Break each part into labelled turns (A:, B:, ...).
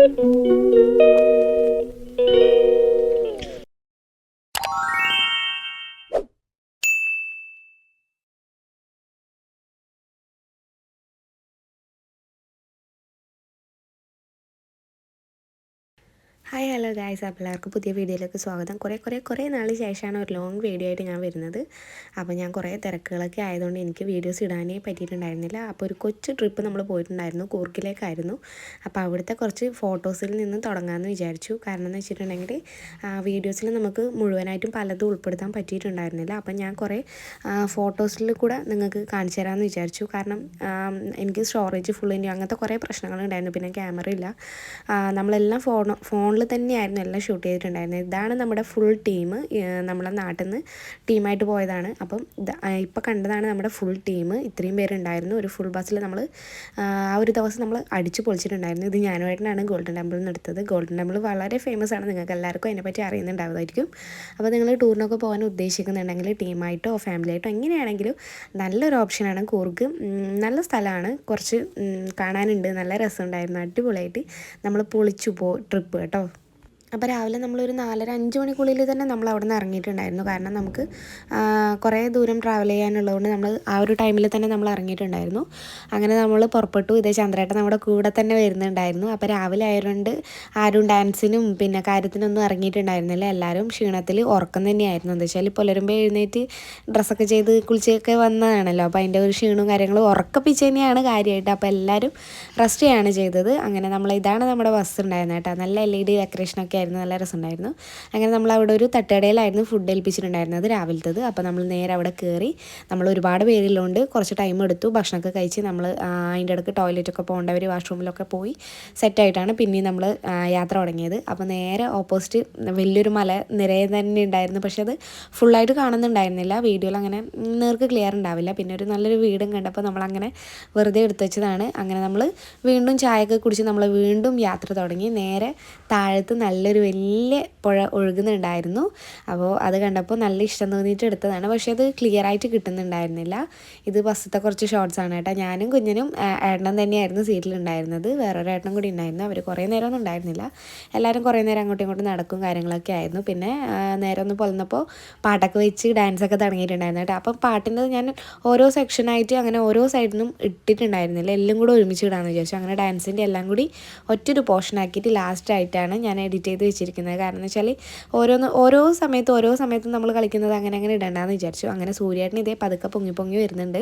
A: Thank you. Hi hello guys അപ്പോൾ എല്ലാവർക്കും പുതിയ വീഡിയോയിലേക്ക് സ്വാഗതം. കുറേ കുറേ കുറേ നാൾ ശേഷമാണ് ഒരു ലോങ് വീഡിയോ ആയിട്ട് ഞാൻ വരുന്നത്. അപ്പോൾ ഞാൻ കുറേ തിരക്കുകളൊക്കെ ആയതുകൊണ്ട് എനിക്ക് വീഡിയോസ് ഇടാനേ പറ്റിയിട്ടുണ്ടായിരുന്നില്ല. അപ്പോൾ ഒരു കൊച്ചു ട്രിപ്പ് നമ്മൾ പോയിട്ടുണ്ടായിരുന്നു കൂർക്കിലേക്കായിരുന്നു. അപ്പോൾ അവിടുത്തെ കുറച്ച് ഫോട്ടോസിൽ നിന്ന് തുടങ്ങാമെന്ന് വിചാരിച്ചു. കാരണം എന്ന് വെച്ചിട്ടുണ്ടെങ്കിൽ വീഡിയോസിൽ നമുക്ക് മുഴുവനായിട്ടും പലതും ഉൾപ്പെടുത്താൻ പറ്റിയിട്ടുണ്ടായിരുന്നില്ല. അപ്പോൾ ഞാൻ കുറേ ഫോട്ടോസിൽ കൂടെ നിങ്ങൾക്ക് കാണിച്ചു തരാമെന്ന് വിചാരിച്ചു. കാരണം എനിക്ക് സ്റ്റോറേജ് ഫുൾ അങ്ങനത്തെ കുറേ പ്രശ്നങ്ങളുണ്ടായിരുന്നു പിന്നെ ക്യാമറ ഇല്ല. നമ്മളെല്ലാം ഫോൺ ഫോണിൽ തന്നെയായിരുന്നു എല്ലാം ഷൂട്ട് ചെയ്തിട്ടുണ്ടായിരുന്നത്. ഇതാണ് നമ്മുടെ ഫുൾ ടീം നമ്മുടെ നാട്ടിൽ നിന്ന് ടീമായിട്ട് പോയതാണ്. അപ്പം ഇപ്പം കണ്ടതാണ് നമ്മുടെ ഫുൾ ടീം ഇത്രയും പേരുണ്ടായിരുന്നു. ഒരു ഫുൾ ബസ്സിൽ നമ്മൾ ആ ഒരു ദിവസം നമ്മൾ അടിച്ചു പൊളിച്ചിട്ടുണ്ടായിരുന്നു. ഇത് ഞാനുമായിട്ടാണ് ഗോൾഡൻ ടെമ്പിൾ നിന്ന് എടുത്തത്. ഗോൾഡൻ ടെമ്പിൾ വളരെ ഫേമസ് ആണ്. നിങ്ങൾക്ക് എല്ലാവർക്കും അതിനെപ്പറ്റി അറിയുന്നുണ്ടാവുമായിരിക്കും അപ്പോൾ നിങ്ങൾ ടൂറിനൊക്കെ പോകാൻ ഉദ്ദേശിക്കുന്നുണ്ടെങ്കിൽ ടീമായിട്ടോ ഫാമിലിയായിട്ടോ എങ്ങനെയാണെങ്കിലും നല്ലൊരു ഓപ്ഷനാണ് കൂർഗ് നല്ല സ്ഥലമാണ്. കുറച്ച് കാണാനുണ്ട്. നല്ല രസമുണ്ടായിരുന്നു. അടിപൊളിയായിട്ട് നമ്മൾ പൊളിച്ചു പോ ട്രിപ്പ് കേട്ടോ. അപ്പോൾ രാവിലെ നമ്മളൊരു നാലര അഞ്ച് മണിക്കുള്ളിൽ തന്നെ നമ്മൾ അവിടെ നിന്ന് ഇറങ്ങിയിട്ടുണ്ടായിരുന്നു. കാരണം നമുക്ക് കുറേ ദൂരം ട്രാവൽ ചെയ്യാനുള്ളതുകൊണ്ട് നമ്മൾ ആ ഒരു ടൈമിൽ തന്നെ നമ്മൾ ഇറങ്ങിയിട്ടുണ്ടായിരുന്നു. അങ്ങനെ നമ്മൾ പുറപ്പെട്ടു. ഇതേ ചന്ദ്രേട്ടൻ നമ്മുടെ കൂടെ തന്നെ വരുന്നുണ്ടായിരുന്നു. അപ്പോൾ രാവിലെ ആയതുകൊണ്ട് ആരും ഡാൻസിനും പിന്നെ കാര്യത്തിനൊന്നും ഇറങ്ങിയിട്ടുണ്ടായിരുന്നില്ല. എല്ലാവരും ക്ഷീണത്തിൽ ഉറക്കം തന്നെയായിരുന്നു. എന്താ വെച്ചാൽ പുലരുമ്പോൾ എഴുന്നേറ്റ് ഡ്രസ്സൊക്കെ ചെയ്ത് കുളിച്ചൊക്കെ വന്നതാണല്ലോ. അപ്പോൾ അതിന്റെ ഒരു ക്ഷീണവും കാര്യങ്ങളും ഉറക്കപ്പിച്ച് തന്നെയാണ് കാര്യമായിട്ട് അപ്പോൾ എല്ലാവരും റെസ്റ്റ് ചെയ്യാണ് ചെയ്തത്. അങ്ങനെ നമ്മൾ ഇതാണ് നമ്മുടെ ബസ് ഉണ്ടായിരുന്നത് കേട്ടോ. നല്ല എൽ ഇ ഡി ഡെക്കറേഷനൊക്കെ ആയിരുന്നു നല്ല രസമുണ്ടായിരുന്നു. അങ്ങനെ നമ്മൾ അവിടെ ഒരു തട്ടടയിലായിരുന്നു ഫുഡ് ഏൽപ്പിച്ചിട്ടുണ്ടായിരുന്നത് രാവിലത്തത്. അപ്പോൾ നമ്മൾ നേരെ അവിടെ കയറി നമ്മൾ ഒരുപാട് പേരിലുണ്ട് കുറച്ച് ടൈം എടുത്തു. ഭക്ഷണമൊക്കെ കഴിച്ച് നമ്മൾ അതിന്റെ ഇടയ്ക്ക് ടോയ്ലറ്റൊക്കെ പോകേണ്ടവർ വാഷ്റൂമിലൊക്കെ പോയി സെറ്റായിട്ടാണ് പിന്നെയും നമ്മൾ യാത്ര തുടങ്ങിയത്. അപ്പോൾ നേരെ ഓപ്പോസിറ്റ് വലിയൊരു മല നിരയെ തന്നെ ഉണ്ടായിരുന്നു. പക്ഷേ അത് ഫുള്ളായിട്ട് കാണുന്നുണ്ടായിരുന്നില്ല. വീഡിയോയിൽ അങ്ങനെ നേർക്ക് ക്ലിയർ ഉണ്ടാവില്ല. പിന്നെ ഒരു നല്ലൊരു വീടും കണ്ടപ്പോൾ നമ്മളങ്ങനെ വെറുതെ എടുത്തു വെച്ചതാണ്. അങ്ങനെ നമ്മൾ വീണ്ടും ചായയൊക്കെ കുടിച്ച് നമ്മൾ വീണ്ടും യാത്ര തുടങ്ങി. നേരെ താഴത്ത് നല്ലൊരു വലിയ പുഴ ഒഴുകുന്നുണ്ടായിരുന്നു. അപ്പോൾ അത് കണ്ടപ്പോൾ നല്ല ഇഷ്ടം തോന്നിയിട്ട് എടുത്തതാണ്. പക്ഷേ അത് ക്ലിയർ ആയിട്ട് കിട്ടുന്നുണ്ടായിരുന്നില്ല. ഇത് ബസ്സിത്തെ കുറച്ച് ഷോർട്സ് ആണ് കേട്ടോ. ഞാനും കുഞ്ഞിനും ഏട്ടനും തന്നെയായിരുന്നു സീറ്റിലുണ്ടായിരുന്നത്. വേറൊരു ഏട്ടനും കൂടി ഉണ്ടായിരുന്നു. അവർ കുറേ നേരമൊന്നും ഉണ്ടായിരുന്നില്ല. എല്ലാവരും കുറേ നേരം അങ്ങോട്ടും ഇങ്ങോട്ടും നടക്കും കാര്യങ്ങളൊക്കെ ആയിരുന്നു. പിന്നെ നേരം ഒന്ന് പൊലന്നപ്പോൾ പാട്ടൊക്കെ വെച്ച് ഡാൻസൊക്കെ തുടങ്ങിയിട്ടുണ്ടായിരുന്നു കേട്ടോ. അപ്പം പാട്ടിന്റെ ഞാൻ ഓരോ സെക്ഷനായിട്ട് അങ്ങനെ ഓരോ സൈഡിൽ നിന്നും ഇട്ടിട്ടുണ്ടായിരുന്നില്ല. എല്ലാം കൂടെ ഒരുമിച്ച് ഇടാമെന്ന് വിചാരിച്ചു. അങ്ങനെ ഡാൻസിന്റെ എല്ലാം കൂടി ഒറ്റൊരു പോർഷൻ ആക്കിയിട്ട് ലാസ്റ്റ് ആയിട്ടാണ് ഞാൻ എഡിറ്റ് ചെയ്ത് വെച്ചിരിക്കുന്നത് കാരണം എന്ന് വെച്ചാൽ ഓരോന്ന് ഓരോ സമയത്ത് ഓരോ സമയത്തും നമ്മൾ കളിക്കുന്നത് അങ്ങനെ അങ്ങനെ ഇടണ്ടെന്ന് വിചാരിച്ചു. അങ്ങനെ സൂര്യേട്ടൻ ഇതേ പതുക്കെ പൊങ്ങി പൊങ്ങി വരുന്നുണ്ട്.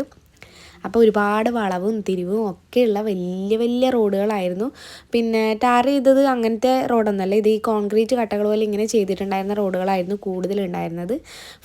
A: അപ്പോൾ ഒരുപാട് വളവും തിരിവും ഒക്കെയുള്ള വലിയ വലിയ റോഡുകളായിരുന്നു. പിന്നെ ടാർ ചെയ്തത് അങ്ങനത്തെ റോഡൊന്നല്ല. ഇത് ഈ കോൺക്രീറ്റ് കട്ടകൾ പോലെ ഇങ്ങനെ ചെയ്തിട്ടുണ്ടായിരുന്ന റോഡുകളായിരുന്നു കൂടുതലുണ്ടായിരുന്നത്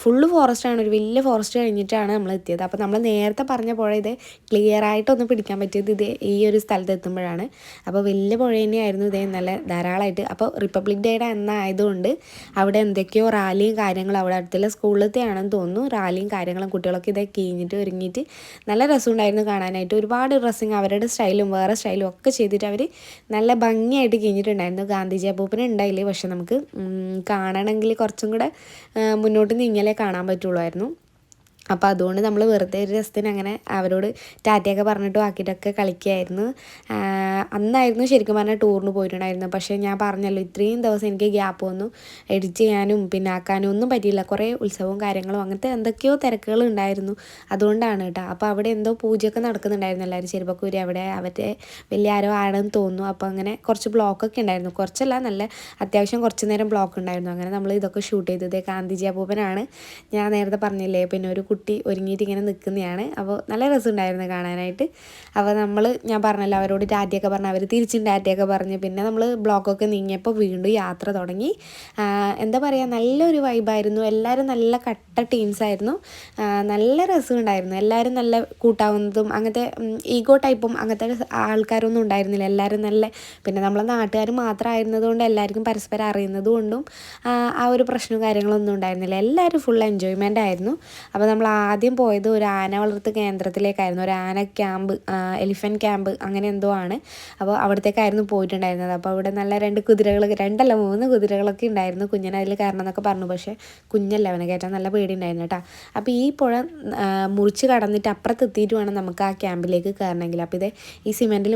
A: ഫുള്ള് ഫോറസ്റ്റാണ് ഒരു വലിയ ഫോറസ്റ്റ് കഴിഞ്ഞിട്ടാണ് നമ്മൾ എത്തിയത്. അപ്പോൾ നമ്മൾ നേരത്തെ പറഞ്ഞ പുഴ ഇത് ക്ലിയർ ആയിട്ടൊന്ന് പിടിക്കാൻ പറ്റിയത് ഇത് ഈ ഒരു സ്ഥലത്ത് എത്തുമ്പോഴാണ്. അപ്പോൾ വലിയ പുഴ തന്നെയായിരുന്നു ഇതേ നല്ല ധാരാളമായിട്ട്. അപ്പോൾ റിപ്പബ്ലിക് ഡേയുടെ അന്നായതുകൊണ്ട് അവിടെ എന്തൊക്കെയോ റാലിയും കാര്യങ്ങളും അവിടെ അടുത്തുള്ള സ്കൂളിലത്തെയാണെന്ന് തോന്നുന്നു. റാലിയും കാര്യങ്ങളും കുട്ടികളൊക്കെ ഇതേ കീഞ്ഞിട്ട് ഒരുങ്ങിയിട്ട് നല്ല രസമുണ്ടായിരുന്നു കാണാനായിട്ട്. ഒരുപാട് ഡ്രസ്സിങ് അവരുടെ സ്റ്റൈലും വേറെ സ്റ്റൈലും ഒക്കെ ചെയ്തിട്ട് അവർ നല്ല ഭംഗിയായിട്ട് കഴിഞ്ഞിട്ടുണ്ടായിരുന്നു. ഗാന്ധിജി അപ്പൂപ്പന് ഉണ്ടായില്ലേ? പക്ഷെ നമുക്ക് കാണണമെങ്കിൽ കുറച്ചും കൂടെ മുന്നോട്ട് നീങ്ങിയാലേ കാണാൻ പറ്റുള്ളൂ അപ്പോൾ അതുകൊണ്ട് നമ്മൾ വെറുതെ ഒരു രസത്തിന് അങ്ങനെ അവരോട് ടാറ്റയൊക്കെ പറഞ്ഞിട്ട് ആക്കിയിട്ടൊക്കെ കളിക്കുകയായിരുന്നു അന്നായിരുന്നു ശരിക്കും പറഞ്ഞാൽ ടൂറിന് പോയിട്ടുണ്ടായിരുന്നു പക്ഷേ ഞാൻ പറഞ്ഞല്ലോ ഇത്രയും ദിവസം എനിക്ക് ഗ്യാപ്പ് വന്നു. എഡിറ്റ് ചെയ്യാനും പിന്നെ ആക്കാനും ഒന്നും പറ്റിയില്ല. കുറേ ഉത്സവവും കാര്യങ്ങളും അങ്ങനത്തെ എന്തൊക്കെയോ തിരക്കുകൾ ഉണ്ടായിരുന്നു. അതുകൊണ്ടാണ് കേട്ടോ. അപ്പോൾ അവിടെ എന്തോ പൂജയൊക്കെ നടക്കുന്നുണ്ടായിരുന്നു എല്ലാവരും. ചെരുപ്പക്കൂരി അവിടെ അവരുടെ വലിയ ആരോ ആണെന്ന് തോന്നുന്നു. അപ്പോൾ അങ്ങനെ കുറച്ച് ബ്ലോക്കൊക്കെ ഉണ്ടായിരുന്നു. കുറച്ചല്ല നല്ല അത്യാവശ്യം കുറച്ച് നേരം ബ്ലോക്ക് ഉണ്ടായിരുന്നു. അങ്ങനെ നമ്മൾ ഇതൊക്കെ ഷൂട്ട് ചെയ്തത്. ഗാന്ധിജി അപ്പൂപ്പനാണ് ഞാൻ നേരത്തെ പറഞ്ഞില്ലേ പിന്നെ ഒരു കുട്ടി ഒരുങ്ങിയിട്ട് ഇങ്ങനെ നിൽക്കുന്നതാണ്. അപ്പോൾ നല്ല രസമുണ്ടായിരുന്നു കാണാനായിട്ട്. അപ്പോൾ നമ്മൾ ഞാൻ പറഞ്ഞല്ലോ അവരോട് ടാറ്റയൊക്കെ പറഞ്ഞ് അവർ തിരിച്ചും ടാറ്റയൊക്കെ പറഞ്ഞ്. പിന്നെ നമ്മൾ ബ്ലോക്കൊക്കെ നീങ്ങിയപ്പോൾ വീണ്ടും യാത്ര തുടങ്ങി. എന്താ പറയുക നല്ലൊരു വൈബായിരുന്നു എല്ലാവരും നല്ല കട്ട ടീംസ് ആയിരുന്നു. നല്ല രസമുണ്ടായിരുന്നു. എല്ലാവരും നല്ല കൂട്ടാവുന്നതും അങ്ങനത്തെ ഈഗോ ടൈപ്പും അങ്ങനത്തെ ആൾക്കാരൊന്നും ഉണ്ടായിരുന്നില്ല. എല്ലാവരും നല്ല പിന്നെ നമ്മളെ നാട്ടുകാർ മാത്രമായിരുന്നതുകൊണ്ട് എല്ലാവർക്കും പരസ്പരം അറിയുന്നതുകൊണ്ടും ആ ഒരു പ്രശ്നവും കാര്യങ്ങളൊന്നും ഉണ്ടായിരുന്നില്ല. എല്ലാവരും ഫുൾ എൻജോയ്മെന്റ് ആയിരുന്നു. അപ്പോൾ നമ്മൾ ആദ്യം പോയത് ഒരു ആന വളർത്ത് കേന്ദ്രത്തിലേക്കായിരുന്നു. ഒരു ആന ക്യാമ്പ് എലിഫന്റ് ക്യാമ്പ് അങ്ങനെ എന്തോ ആണ്. അപ്പോൾ അവിടത്തേക്കായിരുന്നു പോയിട്ടുണ്ടായിരുന്നത്. അപ്പോൾ അവിടെ നല്ല രണ്ട് കുതിരകൾ രണ്ടല്ല മൂന്ന് കുതിരകളൊക്കെ ഉണ്ടായിരുന്നു കുഞ്ഞിനെ കയറണം എന്നൊക്കെ പറഞ്ഞു. പക്ഷേ കുഞ്ഞല്ല അവനെ കയറ്റാൻ നല്ല പേടി ഉണ്ടായിരുന്നു കേട്ടോ. അപ്പോൾ ഈ പുഴ മുറിച്ച് കടന്നിട്ട് അപ്പുറത്തെത്തിയിട്ട് വേണം നമുക്ക് ആ ക്യാമ്പിലേക്ക് കയറണമെങ്കിൽ. അപ്പോൾ ഇതേ ഈ സിമെന്റിൽ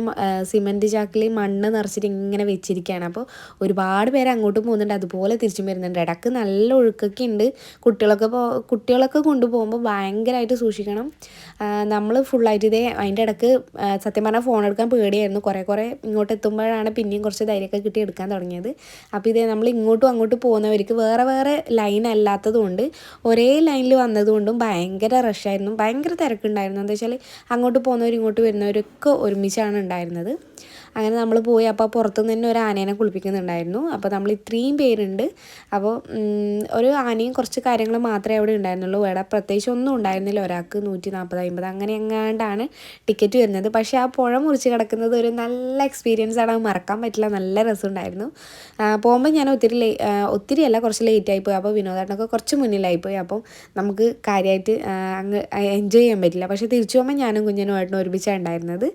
A: സിമെന്റ് ചാക്കിൽ മണ്ണ് നിറച്ചിട്ട് ഇങ്ങനെ വെച്ചിരിക്കുകയാണ്. അപ്പോൾ ഒരുപാട് പേര് അങ്ങോട്ടും പോകുന്നുണ്ട്. അതുപോലെ തിരിച്ചും വരുന്നുണ്ട്. ഇടയ്ക്ക് നല്ല ഒഴുക്കൊക്കെ ഉണ്ട്. കുട്ടികളൊക്കെ കുട്ടികളൊക്കെ കൊണ്ടുപോകുമ്പോൾ ഭയങ്കരമായിട്ട് സൂക്ഷിക്കണം. നമ്മൾ ഫുള്ളായിട്ട് ഇതേ അതിന്റെ ഇടയ്ക്ക് സത്യം പറഞ്ഞാൽ ഫോൺ എടുക്കാൻ പേടിയായിരുന്നു. കുറേ കുറേ ഇങ്ങോട്ട് എത്തുമ്പോഴാണ് പിന്നെയും കുറച്ച് ധൈര്യമൊക്കെ കിട്ടി എടുക്കാൻ തുടങ്ങിയത്. അപ്പോൾ ഇതേ നമ്മൾ ഇങ്ങോട്ടും അങ്ങോട്ടും പോകുന്നവർക്ക് വേറെ വേറെ ലൈൻ അല്ലാത്തതുകൊണ്ട് ഒരേ ലൈനിൽ വന്നതുകൊണ്ടും ഭയങ്കര റഷായിരുന്നു ഭയങ്കര തിരക്കുണ്ടായിരുന്നു. എന്താ വെച്ചാൽ അങ്ങോട്ട് പോകുന്നവർ ഇങ്ങോട്ട് വരുന്നവരൊക്കെ ഒരുമിച്ചാണ് ഉണ്ടായിരുന്നത്. അങ്ങനെ നമ്മൾ പോയി അപ്പോൾ പുറത്തുനിന്ന് തന്നെ ഒരു ആനേനെ കുളിപ്പിക്കുന്നുണ്ടായിരുന്നു. അപ്പോൾ നമ്മൾ ഇത്രയും പേരുണ്ട്. അപ്പോൾ ഒരു ആനയും കുറച്ച് കാര്യങ്ങൾ മാത്രമേ അവിടെ ഉണ്ടായിരുന്നുള്ളൂ. വേറെ പ്രത്യേകിച്ച് ഒന്നും ഉണ്ടായിരുന്നില്ല. ഒരാൾക്ക് നൂറ്റി അമ്പത് അങ്ങനെ എങ്ങാണ്ടാണ് ടിക്കറ്റ് വരുന്നത്. പക്ഷേ ആ പുഴ മുറിച്ച് കിടക്കുന്നത് ഒരു നല്ല എക്സ്പീരിയൻസ് ആണ്. മറക്കാൻ പറ്റില്ല. നല്ല രസമുണ്ടായിരുന്നു. പോകുമ്പോൾ ഞാൻ ഒത്തിരി ലേ ഒത്തിരി അല്ല കുറച്ച് ലേറ്റ് ആയിപ്പോയി അപ്പോൾ വിനോദേട്ടനൊക്കെ കുറച്ച് മുന്നിലായിപ്പോയി അപ്പം നമുക്ക് കാര്യമായിട്ട് അങ്ങ് എൻജോയ് ചെയ്യാൻ പറ്റില്ല. പക്ഷേ തിരിച്ചു പോകുമ്പോൾ ഞാനും കുഞ്ഞനുമായിട്ടും ഒരുമിച്ചാണ് ഉണ്ടായിരുന്നത്.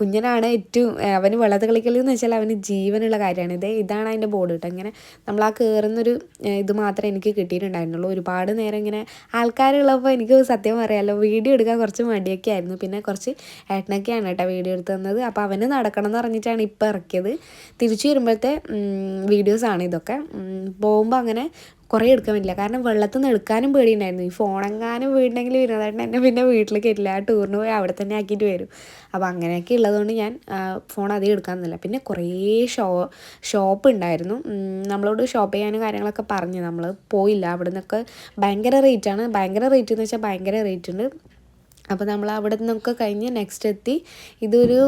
A: കുഞ്ഞനാണ് ഏറ്റവും അവന് വെള്ളത്ത് കളിക്കൽ എന്ന് വെച്ചാൽ അവന് ജീവനുള്ള കാര്യമാണ്. ഇതേ ഇതാണ് അതിന്റെ ബോർഡ് കേട്ടോ ഇങ്ങനെ നമ്മൾ ആ കയറുന്നൊരു ഇത് മാത്രമേ എനിക്ക് കിട്ടിയിട്ടുണ്ടായിരുന്നുള്ളൂ. ഒരുപാട് നേരം ഇങ്ങനെ ആൾക്കാരുള്ളപ്പോൾ എനിക്ക് സത്യം പറയാമല്ലോ വീഡിയോ എടുക്കാൻ കുറച്ച് മടിയൊക്കെ ആയിരുന്നു. പിന്നെ കുറച്ച് ഏട്ടനൊക്കെയാണ് കേട്ടോ വീഡിയോ എടുത്ത് തന്നത്. അപ്പോൾ അവന് നടക്കണം എന്ന് പറഞ്ഞിട്ടാണ് ഇപ്പോൾ ഇറക്കിയത്. തിരിച്ചു വരുമ്പോഴത്തെ വീഡിയോസാണ് ഇതൊക്കെ. പോകുമ്പോൾ അങ്ങനെ കുറേ എടുക്കാൻ പറ്റില്ല. കാരണം വെള്ളത്തിൽ നിന്ന് എടുക്കാനും പേടിയുണ്ടായിരുന്നു. ഈ ഫോണെങ്ങാനും വീടിനെങ്കിൽ വിനോദേട്ടൻ എന്നെ പിന്നെ വീട്ടിൽ കയറ്റില്ല. ടൂറിന് പോയി അവിടെ തന്നെ ആക്കിയിട്ട് വരും. അപ്പോൾ അങ്ങനെയൊക്കെ ഉള്ളതുകൊണ്ട് ഞാൻ ഫോൺ അധികം എടുക്കാമെന്നില്ല പിന്നെ കുറേ ഷോ ഷോപ്പ് ഉണ്ടായിരുന്നു. നമ്മളോട് ഷോപ്പ് ചെയ്യാനും കാര്യങ്ങളൊക്കെ പറഞ്ഞു. നമ്മൾ പോയില്ല. അവിടെ നിന്നൊക്കെ ഭയങ്കര റേറ്റാണ് ഭയങ്കര റേറ്റ് എന്ന് വെച്ചാൽ ഭയങ്കര റേറ്റ് ഉണ്ട്. അപ്പോൾ നമ്മൾ അവിടെ നിന്നൊക്കെ കഴിഞ്ഞ് നെക്സ്റ്റ് എത്തി. ഇതൊരു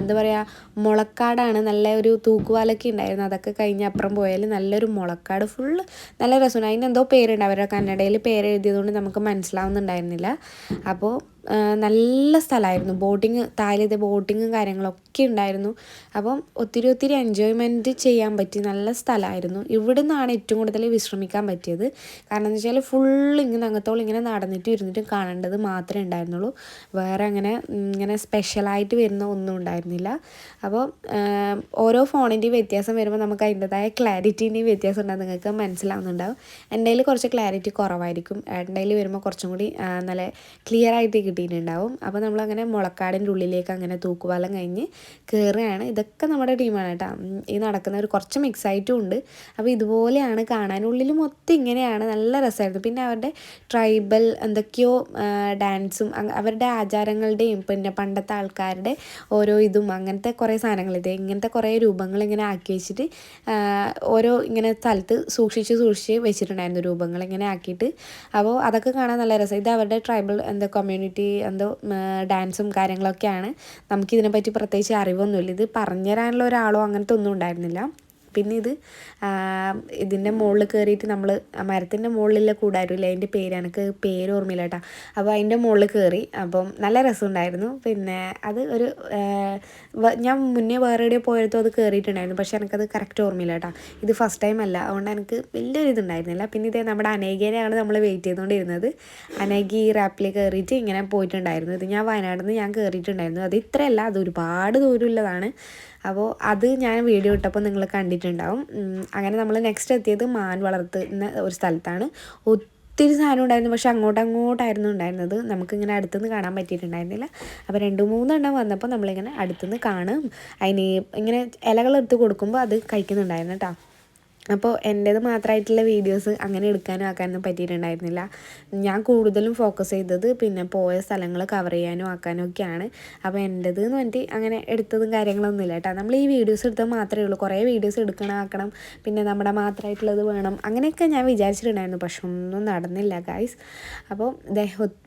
A: എന്താ പറയുക മുളക്കാടാണ്. നല്ല ഒരു തൂക്കുവാലൊക്കെ ഉണ്ടായിരുന്നു അതൊക്കെ കഴിഞ്ഞ് അപ്പുറം പോയാൽ നല്ലൊരു മുളക്കാട്. ഫുള്ള് നല്ല രസമാണ്. അതിന് എന്തോ പേരുണ്ട്. അവരുടെ കന്നഡയിൽ പേര് എഴുതിയതുകൊണ്ട് നമുക്ക് മനസ്സിലാവുന്നുണ്ടായിരുന്നില്ല. അപ്പോൾ നല്ല സ്ഥലമായിരുന്നു. ബോട്ടിങ് താഴത്തെ ബോട്ടിങ്ങും കാര്യങ്ങളൊക്കെ ഉണ്ടായിരുന്നു. അപ്പം ഒത്തിരി ഒത്തിരി എൻജോയ്മെന്റ് ചെയ്യാൻ പറ്റി നല്ല സ്ഥലമായിരുന്നു. ഇവിടെ നിന്നാണ് ഏറ്റവും കൂടുതൽ വിശ്രമിക്കാൻ പറ്റിയത്. കാരണം എന്ന് വെച്ചാൽ ഫുൾ ഇങ്ങനെ അങ്ങത്തോളം ഇങ്ങനെ നടന്നിട്ട് ഇരുന്നിട്ടും കാണേണ്ടത് മാത്രമേ ഉണ്ടായിരുന്നുള്ളൂ. വേറെ അങ്ങനെ ഇങ്ങനെ സ്പെഷ്യലായിട്ട് വരുന്ന ഒന്നും ഉണ്ടായിരുന്നില്ല. അപ്പോൾ ഓരോ ഫോണിന്റെയും വ്യത്യാസം വരുമ്പോൾ നമുക്ക് അതിന്റെതായ ക്ലാരിറ്റീന്റെയും വ്യത്യാസം ഉണ്ടാകും നിങ്ങൾക്ക് മനസ്സിലാവുന്നുണ്ടാവും. എന്റെ കുറച്ച് ക്ലാരിറ്റി കുറവായിരിക്കും. എന്റെ വരുമ്പോൾ കുറച്ചും കൂടി നല്ല ക്ലിയർ ആയിട്ട് കിട്ടിയിട്ടുണ്ടാവും അപ്പോൾ നമ്മളങ്ങനെ മുളക്കാടിന്റെ ഉള്ളിലേക്ക് അങ്ങനെ തൂക്കുപാലം കഴിഞ്ഞ് കയറുകയാണ് ഇതൊക്കെ നമ്മുടെ ടീമാണ് കേട്ടോ. ഈ നടക്കുന്ന ഒരു കുറച്ച് മിക്സ് ആയിട്ടും ഉണ്ട്. അപ്പോൾ ഇതുപോലെയാണ് കാണാൻ. ഉള്ളിൽ മൊത്തം ഇങ്ങനെയാണ്. നല്ല രസമായിരുന്നു. പിന്നെ അവരുടെ ട്രൈബൽ എന്തൊക്കെയോ ഡാൻസും അവരുടെ ആചാരങ്ങളുടെയും പിന്നെ പണ്ടത്തെ ആൾക്കാരുടെ ഓരോ ഇതും അങ്ങനത്തെ കുറേ സാധനങ്ങൾ ഇത് ഇങ്ങനത്തെ കുറേ രൂപങ്ങൾ ഇങ്ങനെ ആക്കി വെച്ചിട്ട് ഓരോ ഇങ്ങനെ സ്ഥലത്ത് സൂക്ഷിച്ച് സൂക്ഷിച്ച് വെച്ചിട്ടുണ്ടായിരുന്നു രൂപങ്ങൾ ഇങ്ങനെ ആക്കിയിട്ട്. അപ്പോൾ അതൊക്കെ കാണാൻ നല്ല രസം. ഇത് അവരുടെ ട്രൈബൽ എന്താ കമ്മ്യൂണിറ്റി എന്തോ ഡാൻസും കാര്യങ്ങളൊക്കെയാണ്. നമുക്കിതിനെപ്പറ്റി പ്രത്യേകിച്ച് അറിവൊന്നുമില്ല. ഇത് പറഞ്ഞു തരാനുള്ള ഒരാളോ അങ്ങനത്തെ ഒന്നും ഉണ്ടായിരുന്നില്ല. പിന്നെ ഇത് ഇതിന്റെ മുകളിൽ കയറിയിട്ട് നമ്മൾ മരത്തിന്റെ മുകളിലുള്ള കൂടാരമില്ല അതിന്റെ പേര് എനിക്ക് പേര് ഓർമ്മയില്ല കേട്ടോ അപ്പോൾ അതിന്റെ മുകളിൽ കയറി അപ്പം നല്ല രസമുണ്ടായിരുന്നു. പിന്നെ അത് ഒരു ഞാൻ മുന്നേ വേറെ എവിടെ പോയടത്തും അത് കയറിയിട്ടുണ്ടായിരുന്നു പക്ഷേ എനിക്കത് കറക്റ്റ് ഓർമ്മയില്ല കേട്ടോ ഇത് ഫസ്റ്റ് ടൈം അല്ല. അതുകൊണ്ട് എനിക്ക് വലിയൊരു ഇതുണ്ടായിരുന്നില്ല. പിന്നെ ഇതേ നമ്മുടെ അനേകേനെയാണ് നമ്മൾ വെയിറ്റ് ചെയ്തുകൊണ്ടിരുന്നത് അനേകി റാപ്പിൽ കയറിയിട്ട് ഇങ്ങനെ പോയിട്ടുണ്ടായിരുന്നു. ഇത് ഞാൻ വയനാട് നിന്ന് ഞാൻ കയറിയിട്ടുണ്ടായിരുന്നു അത് ഇത്രയല്ല അത് ഒരുപാട് ദൂരമുള്ളതാണ്. അപ്പോൾ അത് ഞാൻ വീഡിയോ ഇട്ടപ്പോൾ നിങ്ങൾ കണ്ടിട്ടുണ്ടാവും അങ്ങനെ നമ്മൾ നെക്സ്റ്റ് എത്തിയത് മാൻ വളർത്തുന്ന ഒരു സ്ഥലത്താണ്. ഒത്തിരി സാധനം ഉണ്ടായിരുന്നു പക്ഷെ അങ്ങോട്ട് അങ്ങോട്ടായിരുന്നു ഉണ്ടായിരുന്നത്. നമുക്കിങ്ങനെ അടുത്തുനിന്ന് കാണാൻ പറ്റിയിട്ടുണ്ടായിരുന്നില്ല. അപ്പോൾ രണ്ട് മൂന്നെണ്ണം വന്നപ്പോൾ നമ്മളിങ്ങനെ അടുത്തുനിന്ന് കാണും. അതിന് ഇങ്ങനെ ഇലകളെടുത്ത് കൊടുക്കുമ്പോൾ അത് കഴിക്കുന്നുണ്ടായിരുന്നു കേട്ടോ അപ്പോൾ എന്റേത് മാത്രമായിട്ടുള്ള വീഡിയോസ് അങ്ങനെ എടുക്കാനും ആക്കാനൊന്നും പറ്റിയിട്ടുണ്ടായിരുന്നില്ല. ഞാൻ കൂടുതലും ഫോക്കസ് ചെയ്തത് പിന്നെ പോയ സ്ഥലങ്ങൾ കവർ ചെയ്യാനും ആക്കാനും ഒക്കെയാണ് അപ്പോൾ എന്റേത് എന്ന് പറഞ്ഞിട്ട് അങ്ങനെ എടുത്തതും കാര്യങ്ങളൊന്നും ഇല്ല കേട്ടോ നമ്മൾ ഈ വീഡിയോസ് എടുത്താൽ മാത്രമേ ഉള്ളൂ. കുറേ വീഡിയോസ് എടുക്കണം ആക്കണം. പിന്നെ നമ്മുടെ മാത്രമായിട്ടുള്ളത് വേണം. അങ്ങനെയൊക്കെ ഞാൻ വിചാരിച്ചിട്ടുണ്ടായിരുന്നു. പക്ഷെ ഒന്നും നടന്നില്ല ഗായ്സ് അപ്പോൾ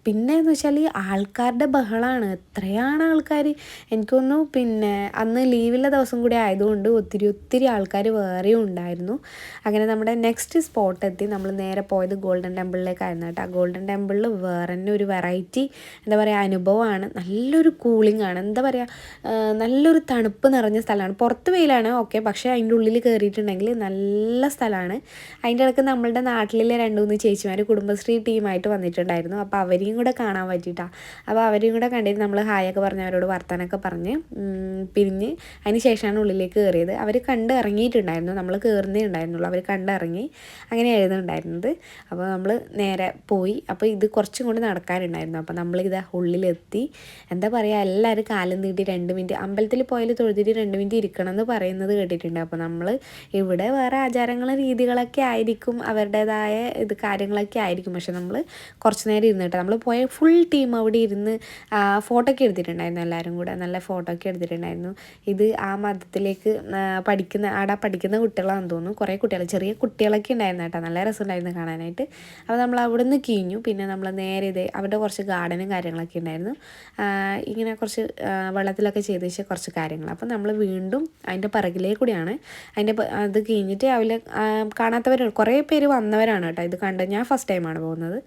A: പിന്നെ എന്ന് വെച്ചാൽ ഈ ആൾക്കാരുടെ ബഹളമാണ് എത്രയാണ് ആൾക്കാർ എനിക്കൊന്നു പിന്നെ അന്ന് ലീവുള്ള ദിവസം കൂടി ആയതുകൊണ്ട് ഒത്തിരി ഒത്തിരി ആൾക്കാർ വേറെയും ഉണ്ടായിരുന്നു. അങ്ങനെ നമ്മുടെ നെക്സ്റ്റ് സ്പോട്ട് എത്തി. നമ്മൾ നേരെ പോയത് ഗോൾഡൻ ടെമ്പിളിലേക്കായിരുന്നു കേട്ടോ. ഗോൾഡൻ ടെമ്പിളിൽ വേറെ തന്നെ ഒരു വെറൈറ്റി എന്താ പറയുക അനുഭവമാണ്. നല്ലൊരു കൂളിംഗ് ആണ്. എന്താ പറയുക നല്ലൊരു തണുപ്പ് നിറഞ്ഞ സ്ഥലമാണ്. പുറത്ത് വെയിലാണ് ഓക്കെ പക്ഷേ അതിന്റെ ഉള്ളിൽ കയറിയിട്ടുണ്ടെങ്കിൽ നല്ല സ്ഥലമാണ്. അതിന്റെ ഇടയ്ക്ക് നമ്മളുടെ നാട്ടിലെ രണ്ട് മൂന്ന് ചേച്ചിമാർ കുടുംബശ്രീ ടീമായിട്ട് വന്നിട്ടുണ്ടായിരുന്നു. അപ്പോൾ അവരെയും കൂടെ കാണാൻ പറ്റിയിട്ടാണ് അപ്പോൾ അവരെയും കൂടെ കണ്ടിട്ട് നമ്മൾ ഹായൊക്കെ പറഞ്ഞ് അവരോട് വർത്താനൊക്കെ പറഞ്ഞ് പിരിഞ്ഞ് അതിന് ശേഷമാണ് ഉള്ളിലേക്ക് കയറിയത് അവർ കണ്ട് ഇറങ്ങിയിട്ടുണ്ടായിരുന്നു. നമ്മൾ കയറുന്നേ ഉണ്ടായിരുന്നുള്ളൂ. അവർ കണ്ടിറങ്ങി അങ്ങനെ ഉണ്ടായിരുന്നത് അപ്പോൾ നമ്മൾ നേരെ പോയി. അപ്പോൾ ഇത് കുറച്ചും കൂടി നടക്കാനുണ്ടായിരുന്നു. അപ്പോൾ നമ്മൾ ഇതാ ഉള്ളിലെത്തി. എന്താ പറയുക എല്ലാവരും കാലം നീട്ടി രണ്ട് മിനിറ്റ് അമ്പലത്തിൽ പോയാൽ തൊഴുതിട്ട് രണ്ട് മിനിറ്റ് ഇരിക്കണം എന്ന് പറയുന്നത് കേട്ടിട്ടുണ്ട്. അപ്പോൾ നമ്മൾ ഇവിടെ വേറെ ആചാരങ്ങളും രീതികളൊക്കെ ആയിരിക്കും അവരുടേതായ ഇത് കാര്യങ്ങളൊക്കെ ആയിരിക്കും. പക്ഷെ നമ്മൾ കുറച്ച് നേരം ഇരുന്നിട്ട് നമ്മൾ പോയ ഫുൾ ടീം അവിടെ ഇരുന്ന് ഫോട്ടോ ഒക്കെ എടുത്തിട്ടുണ്ടായിരുന്നു എല്ലാവരും കൂടെ. നല്ല ഫോട്ടോ ഒക്കെ എടുത്തിട്ടുണ്ടായിരുന്നു. ഇത് ആ മതത്തിലേക്ക് പഠിക്കുന്ന ആടെ പഠിക്കുന്ന കുട്ടികളാണെന്ന് തോന്നുന്നു. കുറേ കുട്ടികൾ ചെറിയ കുട്ടികളൊക്കെ ഉണ്ടായിരുന്നു കേട്ടോ. നല്ല രസമുണ്ടായിരുന്നു കാണാനായിട്ട്. അപ്പോൾ നമ്മൾ അവിടെ നിന്ന് കീഞ്ഞു പിന്നെ നമ്മൾ നേരെ ഇതേ അവിടെ കുറച്ച് ഗാർഡനും കാര്യങ്ങളൊക്കെ ഉണ്ടായിരുന്നു. ഇങ്ങനെ കുറച്ച് വെള്ളത്തിലൊക്കെ ചെയ്ത് വെച്ച കുറച്ച് കാര്യങ്ങൾ. അപ്പോൾ നമ്മൾ വീണ്ടും അതിന്റെ പിറകിലേ കൂടിയാണ്. അതിന്റെ അത് കഴിഞ്ഞിട്ട് അവർ കാണാത്തവർ കുറേ പേര് വന്നവരാണ് കേട്ടോ. ഇത് കണ്ട് ഞാൻ ഫസ്റ്റ് ടൈമാണ് പോകുന്നത്.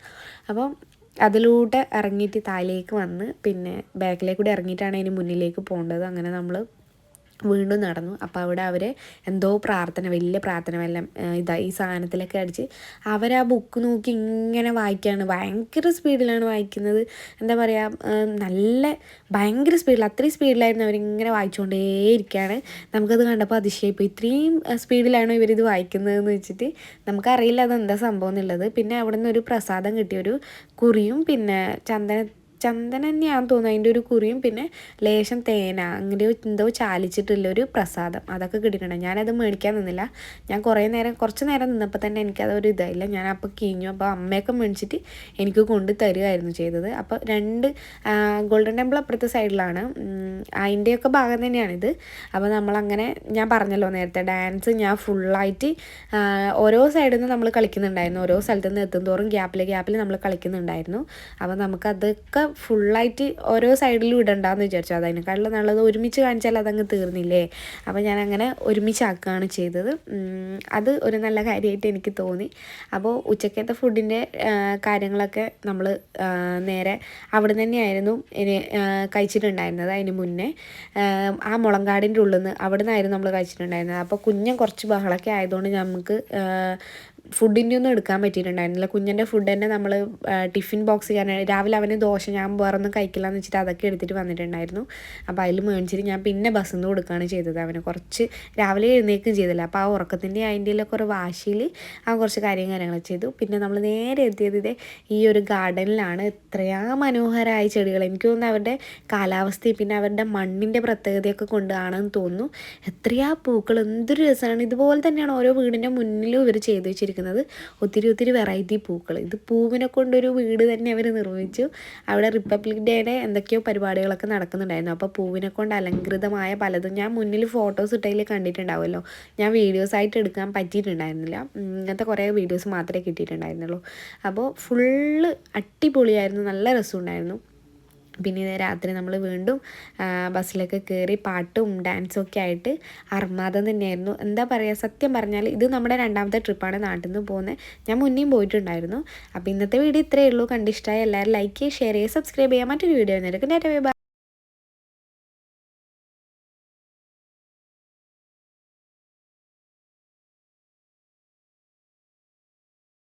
A: അപ്പോൾ അതിലൂടെ ഇറങ്ങിയിട്ട് താഴേക്ക് വന്ന് പിന്നെ ബാക്കിലേക്ക് ഇറങ്ങിയിട്ടാണ് അതിന് മുന്നിലേക്ക് പോകേണ്ടത്. അങ്ങനെ നമ്മൾ വീണ്ടും നടന്നു. അപ്പോൾ അവിടെ അവർ എന്തോ പ്രാർത്ഥന വലിയ പ്രാർത്ഥന വല്ലം ഇതാ ഈ സാധനത്തിലൊക്കെ അടിച്ച് അവർ ആ ബുക്ക് നോക്കി ഇങ്ങനെ വായിക്കുകയാണ് ഭയങ്കര സ്പീഡിലാണ് വായിക്കുന്നത്. എന്താ പറയുക നല്ല ഭയങ്കര സ്പീഡിൽ അത്രയും സ്പീഡിലായിരുന്നു അവരിങ്ങനെ വായിച്ചുകൊണ്ടേയിരിക്കുകയാണ് നമുക്കത് കണ്ടപ്പോൾ അതിശയിപ്പോൾ ഇത്രയും സ്പീഡിലാണോ ഇവരിത് വായിക്കുന്നതെന്ന് വെച്ചിട്ട് നമുക്കറിയില്ല അതെന്താ സംഭവം എന്നുള്ളത്. പിന്നെ അവിടെ നിന്ന് ഒരു പ്രസാദം കിട്ടിയൊരു കുറിയും പിന്നെ ചന്ദന ചന്ദനം തന്നെയാണെന്ന് തോന്നുന്നു. അതിന്റെ ഒരു കുറിയും പിന്നെ ലേശം തേന അങ്ങനെ എന്തോ ചാലിച്ചിട്ടുള്ളൊരു പ്രസാദം അതൊക്കെ കിട്ടിയിട്ടുണ്ട്. ഞാനത് മേടിക്കാൻ നിന്നില്ല. ഞാൻ കുറേ നേരം കുറച്ച് നേരം നിന്നപ്പോൾ തന്നെ എനിക്കതൊരു ഇതായില്ല. ഞാൻ അപ്പോൾ കിഞ്ഞു. അപ്പോൾ അമ്മയൊക്കെ മേടിച്ചിട്ട് എനിക്ക് കൊണ്ട് തരികയായിരുന്നു ചെയ്തത്. അപ്പോൾ രണ്ട് ഗോൾഡൻ ടെമ്പിൾ അപ്പുറത്തെ സൈഡിലാണ്. അതിന്റെയൊക്കെ ഭാഗം തന്നെയാണിത്. അപ്പോൾ നമ്മളങ്ങനെ ഞാൻ പറഞ്ഞല്ലോ നേരത്തെ ഡാൻസ് ഞാൻ ഫുള്ളായിട്ട് ഓരോ സൈഡിൽ നിന്ന് നമ്മൾ കളിക്കുന്നുണ്ടായിരുന്നു. ഓരോ സ്ഥലത്തു നിന്ന് എത്തും തോറും ഗ്യാപ്പിൽ ഗ്യാപ്പിൽ നമ്മൾ കളിക്കുന്നുണ്ടായിരുന്നു. അപ്പോൾ നമുക്കതൊക്കെ ഫുള്ളായിട്ട് ഓരോ സൈഡിലും ഇടണ്ടെന്ന് വിചാരിച്ചു. അതിനേക്കാളും നല്ലത് ഒരുമിച്ച് കാണിച്ചാൽ അതങ്ങ് തീർന്നില്ലേ? അപ്പോൾ ഞാൻ അങ്ങനെ ഒരുമിച്ചാക്കുകയാണ് ചെയ്തത് അത് ഒരു നല്ല കാര്യമായിട്ട് എനിക്ക് തോന്നി. അപ്പോൾ ഉച്ചക്കത്തെ ഫുഡിന്റെ കാര്യങ്ങളൊക്കെ നമ്മൾ നേരെ അവിടെ തന്നെയായിരുന്നു ഇനി കഴിച്ചിട്ടുണ്ടായിരുന്നത് അതിന് മുന്നേ. ആ മുളങ്കാടിന്റെ ഉള്ളിൽ നിന്ന് അവിടെ നിന്നായിരുന്നു നമ്മൾ കഴിച്ചിട്ടുണ്ടായിരുന്നത്. അപ്പോൾ കുഞ്ഞ് കുറച്ച് ബഹളമൊക്കെ ആയതുകൊണ്ട് നമുക്ക് ഫുഡിന്റെ ഒന്നും എടുക്കാൻ പറ്റിയിട്ടുണ്ടായിരുന്നില്ല. കുഞ്ഞിന്റെ ഫുഡ് തന്നെ നമ്മൾ ടിഫിൻ ബോക്സ് ഞാൻ രാവിലെ അവന് ദോശ ഞാൻ വേറൊന്നും കഴിക്കില്ല എന്ന് വെച്ചിട്ട് അതൊക്കെ എടുത്തിട്ട് വന്നിട്ടുണ്ടായിരുന്നു. അപ്പോൾ അതിൽ മേടിച്ചിട്ട് ഞാൻ പിന്നെ ബസ്സിൽ നിന്ന് കൊടുക്കുകയാണ് ചെയ്തത് അവന്. കുറച്ച് രാവിലെ എഴുന്നേക്കും ചെയ്തില്ല. അപ്പോൾ ആ ഉറക്കത്തിന്റെ അതിന്റെയിലൊക്കെ ഒരു വാശിയിൽ ആ കുറച്ച് കാര്യം കാര്യങ്ങൾ ചെയ്തു. പിന്നെ നമ്മൾ നേരെ എത്തിയത് ഇതേ ഈ ഒരു ഗാർഡനിലാണ്. എത്രയാ മനോഹരമായ ചെടികൾ എനിക്ക് തോന്നുന്നു അവരുടെ കാലാവസ്ഥയും പിന്നെ അവരുടെ മണ്ണിന്റെ പ്രത്യേകതയൊക്കെ കൊണ്ടാണെന്ന് തോന്നുന്നു. എത്രയാ പൂക്കൾ എന്തൊരു രസമാണ്. ഇതുപോലെ തന്നെയാണ് ഓരോ വീടിന്റെ മുന്നിലും ഇവർ ചെയ്തു വെച്ചിരിക്കുന്നത്. നിർമ്മിച്ചിരിക്കുന്നത് ഒത്തിരി ഒത്തിരി വെറൈറ്റി പൂക്കൾ. ഇത് പൂവിനെ കൊണ്ടൊരു വീട് തന്നെ അവർ നിർമ്മിച്ചു. അവിടെ റിപ്പബ്ലിക് ഡേയുടെ എന്തൊക്കെയോ പരിപാടികളൊക്കെ നടക്കുന്നുണ്ടായിരുന്നു. അപ്പോൾ പൂവിനെ കൊണ്ട് അലങ്കൃതമായ പലതും ഞാൻ മുന്നിൽ ഫോട്ടോസ് ഇട്ടതിൽ കണ്ടിട്ടുണ്ടാവുമല്ലോ. ഞാൻ വീഡിയോസ് ആയിട്ട് എടുക്കാൻ പറ്റിയിട്ടുണ്ടായിരുന്നില്ല. ഇങ്ങനത്തെ കുറേ വീഡിയോസ് മാത്രമേ കിട്ടിയിട്ടുണ്ടായിരുന്നുള്ളൂ. അപ്പോൾ ഫുള്ള് അടിപൊളിയായിരുന്നു. നല്ല രസമുണ്ടായിരുന്നു. പിന്നെ രാത്രി നമ്മൾ വീണ്ടും ബസ്സിലൊക്കെ കയറി പാട്ടും ഡാൻസും ഒക്കെ ആയിട്ട് അർമാദം തന്നെയായിരുന്നു. എന്താ പറയുക സത്യം പറഞ്ഞാൽ ഇത് നമ്മുടെ രണ്ടാമത്തെ ട്രിപ്പാണ് നാട്ടിൽ നിന്ന് പോകുന്നത് ഞാൻ മുന്നേയും പോയിട്ടുണ്ടായിരുന്നു. അപ്പോൾ ഇന്നത്തെ വീഡിയോ ഇത്രയേ ഉള്ളൂ. കണ്ടിഷ്ടമായി എല്ലാവരും ലൈക്ക് ചെയ്യുക ഷെയർ ചെയ്യുക സബ്സ്ക്രൈബ് ചെയ്യുക. മറ്റൊരു വീഡിയോ ആയിരുന്നു ഡാറ്റ